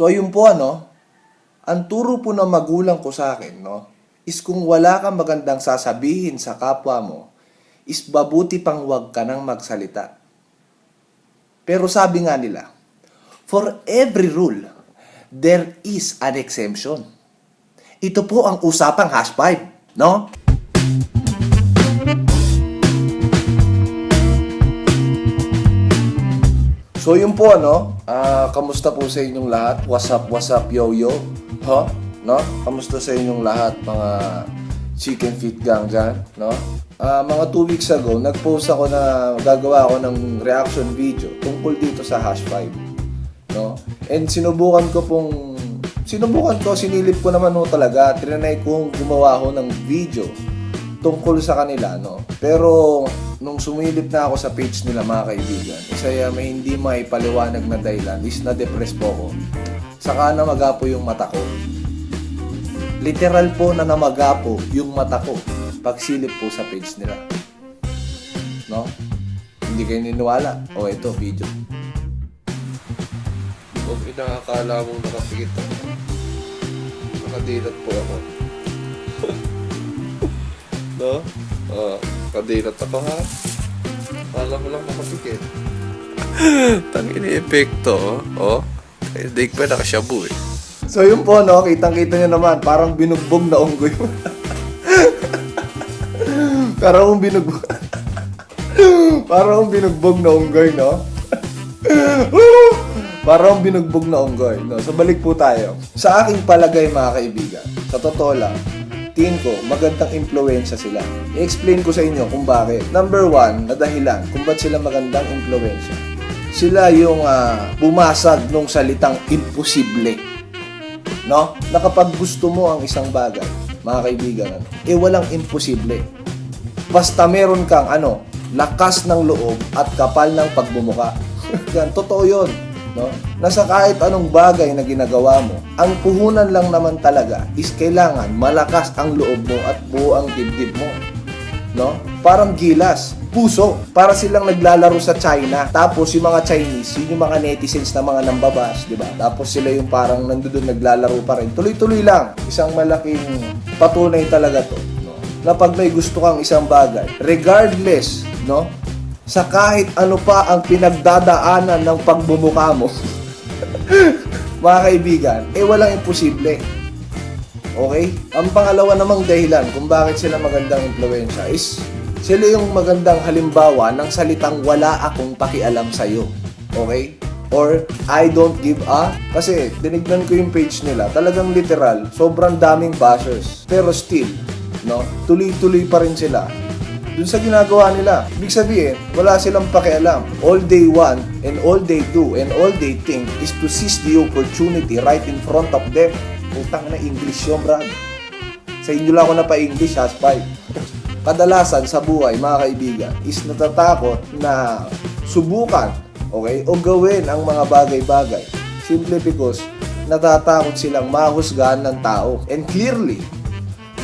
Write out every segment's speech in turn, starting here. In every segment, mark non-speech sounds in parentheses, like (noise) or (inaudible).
So ayun po ano, ang turo po ng magulang ko sa akin, no, is kung wala kang magandang sasabihin sa kapwa mo, is babuti pang wag ka nang magsalita. Pero sabi nga nila, for every rule, there is an exemption. Ito po ang usapang hash pipe, no? So yun po ano, ah, kamusta po sa inyong lahat? What's up, what's up, yo yo? Huh? No? Kamusta sa inyong lahat mga chicken feet gang dyan? No? Ah, mga 2 weeks ago, nag-post ako na gagawa ako ng reaction video tungkol dito sa hash 5. No? And sinubukan ko pong sinubukan ko, sinilip ko naman ho talaga, trinay kong gumawa ho ng video tungkol sa kanila, no? Pero, nung sumilip na ako sa page nila, mga kaibigan, isa yung may hindi maipaliwanag na dahilan is na-depress po ako. Saka namaga po yung mata ko. Literal po na namaga po yung mata ko pagsilip po sa page nila. No? Hindi kayo niniwala. O, ito, video. Huwag inakakala mong nakapikit ako. Nakadilat po ako. (laughs) no? Oo. Nakadilat ako ha. Kala mo lang makapikit. (laughs) Tangin epekto, oh. Eh, Daig pa nakasyabu eh. So yun po, no? Kitang-kita nyo naman, parang binugbog na unggoy. (laughs) parang kung binugbog... (laughs) parang kung binugbog na unggoy, no? parang binugbog na unggoy, no? So balik po tayo. Sa aking palagay, mga kaibigan, sa totoo lang, tingin ko, magandang impluensya sila. I-explain ko sa inyo kung bakit. Number one, na dahilan kung ba't sila magandang impluensya. Sila yung ah, bumasag nung salitang imposible no? Na gusto mo ang isang bagay, mga kaibigan, ano, eh walang imposible. Basta meron kang ano, lakas ng loob at kapal ng pagmumuka. (laughs) Yan, totoo yun. No? Nasa kahit anong bagay na ginagawa mo, ang puhunan lang naman talaga is kailangan malakas ang loob mo at buo ang dibdib mo. No? Parang gilas, puso. Para silang naglalaro sa China. Tapos yung mga Chinese, yun yung mga netizens na mga nambabas, di ba? Tapos sila yung parang nandoon naglalaro pa rin. Tuloy-tuloy lang. Isang malaking patunay talaga to. No? Na pag may gusto kang isang bagay, regardless, no? Sa kahit ano pa ang pinagdadaanan ng pagbumuka mo, (laughs) mga kaibigan, eh walang imposible. Okay? Ang pangalawa namang dahilan kung bakit sila magandang impluensya is sila yung magandang halimbawa ng salitang wala akong pakialam sa'yo. Okay? Or I don't give a kasi tinignan ko yung page nila talagang literal sobrang daming bashers pero still no tuloy-tuloy pa rin sila dun sa ginagawa nila. Ibig sabihin, wala silang pakialam. All they want and all they do and all they think is to seize the opportunity right in front of them. Utang na English yun, brad. Sa inyo lang ako na pa-English, haspay. Kadalasan sa buhay, mga kaibigan, is natatakot na subukan, okay, o gawin ang mga bagay-bagay. Simply because natatakot silang mahusgahan ng tao. And clearly,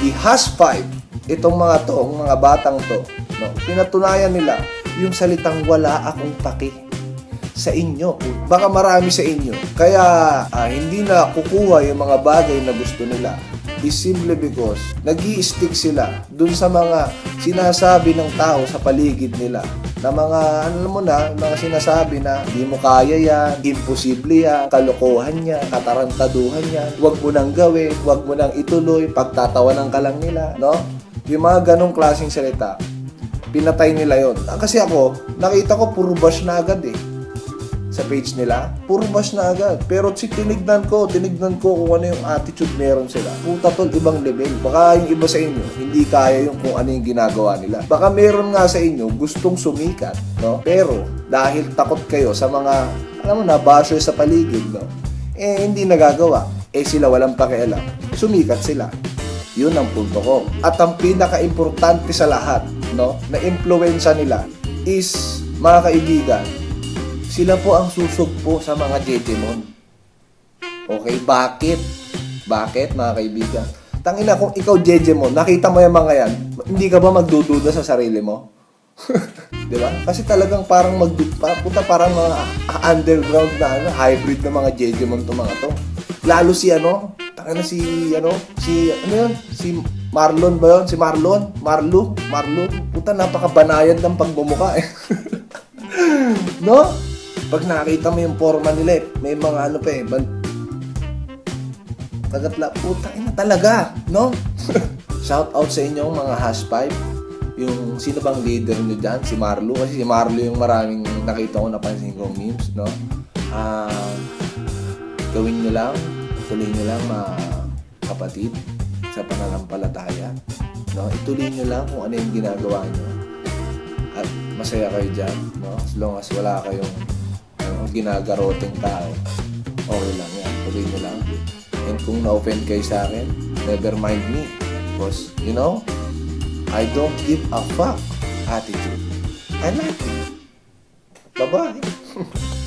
the hash five, itong mga to, mga batang to, no, pinatunayan nila yung salitang wala akong paki sa inyo. Baka marami sa inyo. Kaya ah, hindi na kukuha yung mga bagay na gusto nila is simply because nag stick sila dun sa mga sinasabi ng tao sa paligid nila na mga ano mo na, mga sinasabi na di mo kaya yan, imposible yan, kalokohan yan, katarantaduhan yan, wag mo nang gawin, wag mo nang ituloy, pagtatawanan ka lang nila, no? Yung mga ganong klaseng salita, pinatay nila yon. Ah, Kasi ako, nakita ko puro bash na agad eh. Sa page nila, puro bash na agad. Pero si tinignan ko, tinignan ko kung ano yung attitude meron sila. Puta tol, ibang level. Baka yung iba sa inyo, hindi kaya yung kung ano yung ginagawa nila. Baka meron nga sa inyo gustong sumikat, no? Pero dahil takot kayo sa mga, alam mo na, basher sa paligid, no? Eh, hindi nagagawa. Eh, sila walang pakialam. Sumikat sila. Yun ang punto ko. At ang pinaka-importante sa lahat, no, na impluensya nila is, mga kaibigan, sila po ang susugpo sa mga Jejemon. Okay, bakit? Bakit, mga kaibigan? Tangina, kung ikaw Jejemon, nakita mo yung mga yan, hindi ka ba magdududa sa sarili mo? (laughs) Di ba? Kasi talagang parang mag puta parang mga underground na ano, hybrid na mga Jejemon to mga to. Lalo si ano, na si ano, si ano yun? Si Marlon ba yun? Si Marlon? Marlo? Marlo? Puta napakabanayad ng pagbumuka eh. (laughs) no? Pag nakita mo yung forma nila eh, may mga ano pa eh, ban- Tagatla, puta ina talaga, no? (laughs) Shout out sa inyong mga hash pipe. Yung sino bang leader nyo dyan? Si Marlo. Kasi si Marlo yung maraming nakita ko napansin kong memes, no? Ah, gawin nyo lang, tuloy nyo lang mga kapatid sa pananampalataya. No? Ituloy nyo lang kung ano yung ginagawa nyo. At masaya kayo dyan, no? As long as wala kayong ano, ginagaroteng tao, okay lang yan. Tuloy nyo lang. And kung na-offend kayo sa akin, never mind me. Because, you know, I don't give a fuck attitude. I like it. Bye-bye. (laughs)